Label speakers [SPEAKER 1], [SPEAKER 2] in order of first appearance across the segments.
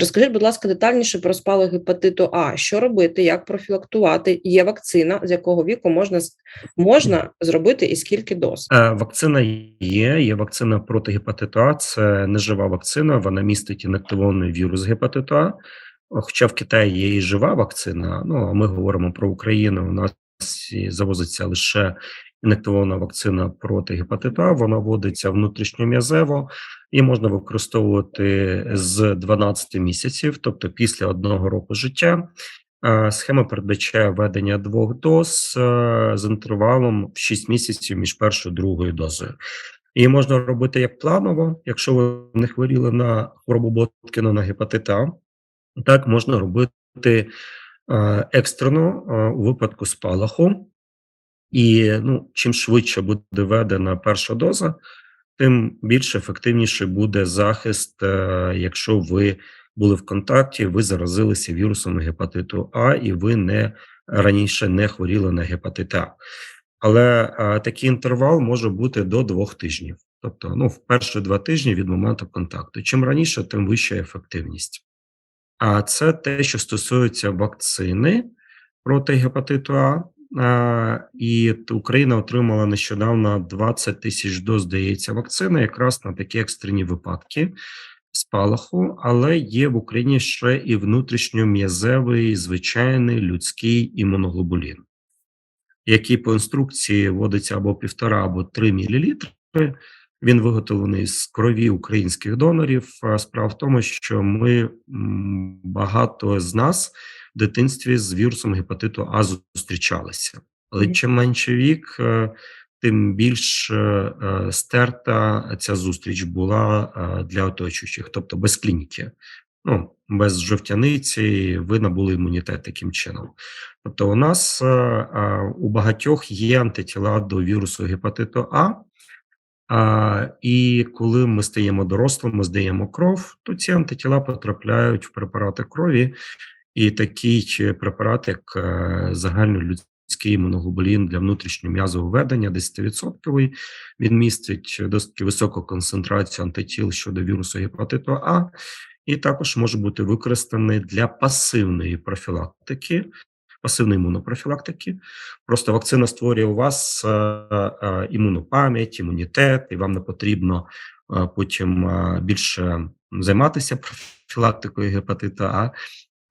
[SPEAKER 1] Розкажіть, будь ласка, детальніше про спалах гепатиту А. Що робити, як профілактувати? Є вакцина, з якого віку можна можна зробити і скільки доз?
[SPEAKER 2] Е, Вакцина є. Є вакцина проти гепатиту А. Це нежива вакцина. Вона містить інактивований вірус гепатиту А. Хоча в Китаї є і жива вакцина. Ну а ми говоримо про Україну. У нас завозиться лише інактивована вакцина проти гепатиту А. Вона вводиться внутрішньом'язево і можна використовувати з 12 місяців, тобто після одного року життя. Схема передбачає введення двох доз е, з інтервалом в 6 місяців між першою і другою дозою. Її можна робити як планово, якщо ви не хворіли на хворобу Боткіна на гепатит А. Так можна робити е, екстрено е, у випадку спалаху. І ну, чим швидше буде введена перша доза, тим більш ефективніше буде захист, е, якщо ви були в контакті, ви заразилися вірусом гепатиту А, і ви не раніше не хворіли на гепатит А. Але е, такий інтервал може бути до двох тижнів, тобто ну, в перші два тижні від моменту контакту. Чим раніше, тим вища ефективність. А це те, що стосується вакцини проти гепатиту А. А, І Україна отримала нещодавно 20 тисяч доз, здається, вакцини якраз на такі екстрені випадки спалаху, але є в Україні ще і внутрішньом'язевий звичайний людський імуноглобулін, який по інструкції вводиться або півтора, або 3 мл. Він виготовлений з крові українських донорів. Справа в тому, що ми багато з нас дитинстві з вірусом гепатиту А зустрічалися. Але чим менше вік, е, тим більш е, е, стерта ця зустріч була для оточуючих, тобто без клініки. Ну, без жовтяниці ви набули імунітет таким чином. Тобто, у нас у багатьох є антитіла до вірусу гепатиту А. А, і коли ми стаємо дорослими, здаємо кров, то ці антитіла потрапляють в препарати крові, і такий е, препарат, як е, загальнолюдський імуноглобулін для внутрішньом'язового ведення, 10%, він містить досить високу концентрацію антитіл щодо вірусу гепатиту А, і також може бути використаний для пасивної профілактики, пасивної імунопрофілактики. Просто вакцина створює у вас е, е, імунну пам'ять, імунітет, і вам не потрібно потім більше займатися профілактикою гепатиту А.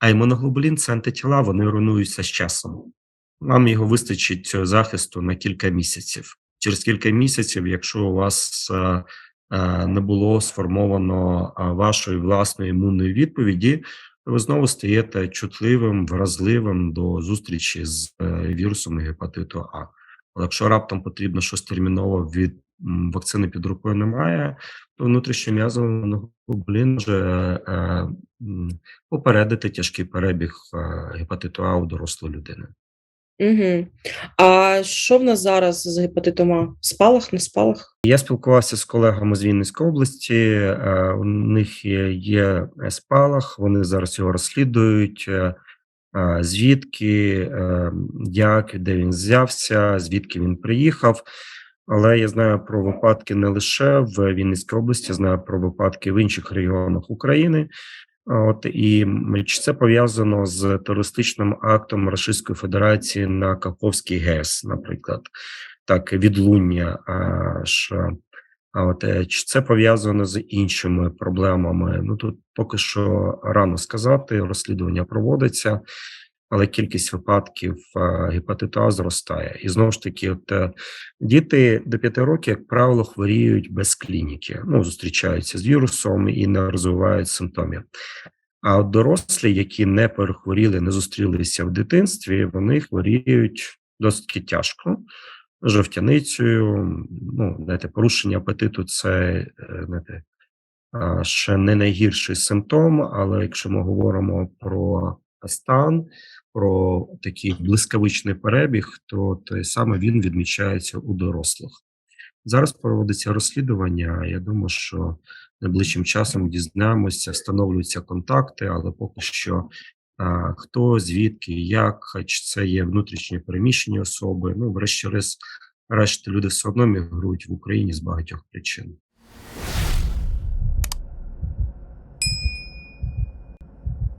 [SPEAKER 2] А імуноглобулін це антитіла, вони руйнуються з часом. Вам його вистачить цього захисту на кілька місяців. Через кілька місяців, якщо у вас е, е, не було сформовано е, вашої власної імунної відповіді, ви знову стаєте чутливим, вразливим до зустрічі з е, вірусом гепатиту А. Але якщо раптом потрібно щось терміново від вакцини під рукою немає, то внутрішньом'язовий глобулін може е, попередити тяжкий перебіг е, гепатиту А у дорослої людини.
[SPEAKER 1] Угу. А що в нас зараз з гепатитом А? Спалах, не спалах?
[SPEAKER 2] Я спілкувався з колегами з Вінницької області. е, У них є, спалах, вони зараз його розслідують. Звідки, як, де він взявся, звідки він приїхав. Але я знаю про випадки не лише в Вінницькій області, знаю про випадки в інших регіонах України. От і чи це пов'язано з терористичним актом Російської Федерації на Каховський ГЕС, наприклад, так відлуння. А, ж, а от е, чи це пов'язано з іншими проблемами? Ну тут поки що рано сказати, розслідування проводиться, але кількість випадків е, гепатиту А зростає. І знову ж таки, от е, діти до 5 років, як правило, хворіють без клініки. Ну, зустрічаються з вірусом і не розвивають симптомів. А от дорослі, які не перехворіли, не зустрілися в дитинстві, вони хворіють досить тяжко. Жовтяницею, ну, знаєте, порушення апетиту це е, знаєте, ще не найгірший симптом, але якщо ми говоримо про стан, про такий блискавичний перебіг, то той саме він відмічається у дорослих. Зараз проводиться розслідування. Я думаю, що найближчим часом дізнаємося, встановлюються контакти, але поки що хто, звідки, як, чи це є внутрішньо переміщені особи. Ну, врешті-решт, решті люди все одно мігрують в Україні з багатьох причин.